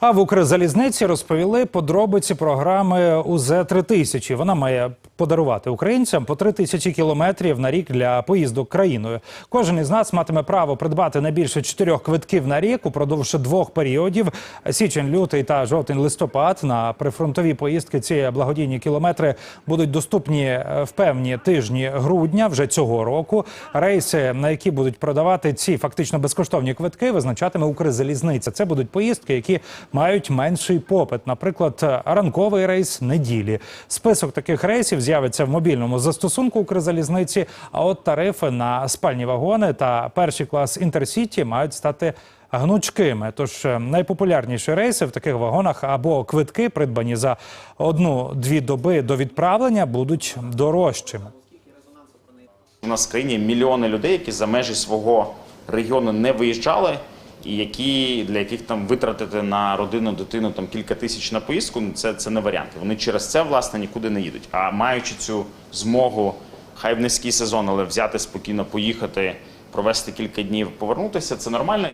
А в Укрзалізниці розповіли подробиці програми УЗ 3000 Вона має подарувати українцям по 3 тисячі кілометрів на рік для поїздок країною. Кожен із нас матиме право придбати не більше чотирьох квитків на рік упродовж двох періодів: січень, лютий та жовтень, листопад. На прифронтові поїздки ці благодійні кілометри будуть доступні е, в певні тижні грудня вже цього року. Рейси, на які будуть продавати ці фактично безкоштовні квитки, визначатиме Укрзалізниця. Це будуть поїздки, які мають менший попит. Наприклад, ранковий рейс неділі. Список таких рейсів з'явиться в мобільному застосунку Укрзалізниці. А от тарифи на спальні вагони та перший клас інтерсіті мають стати. Гнучкими, тож е, найпопулярніші рейси в таких вагонах або квитки, придбані за одну-дві доби до відправлення, будуть дорожчими. У нас в країні мільйони людей, які за межі свого регіону не виїжджали, і які для яких там витратити на родину дитину там кілька тисяч на поїздку, ну це, це не варіант. Вони через це власне нікуди не їдуть. А маючи цю змогу, хай в низький сезон, але взяти спокійно, поїхати, провести кілька днів, повернутися, це нормально.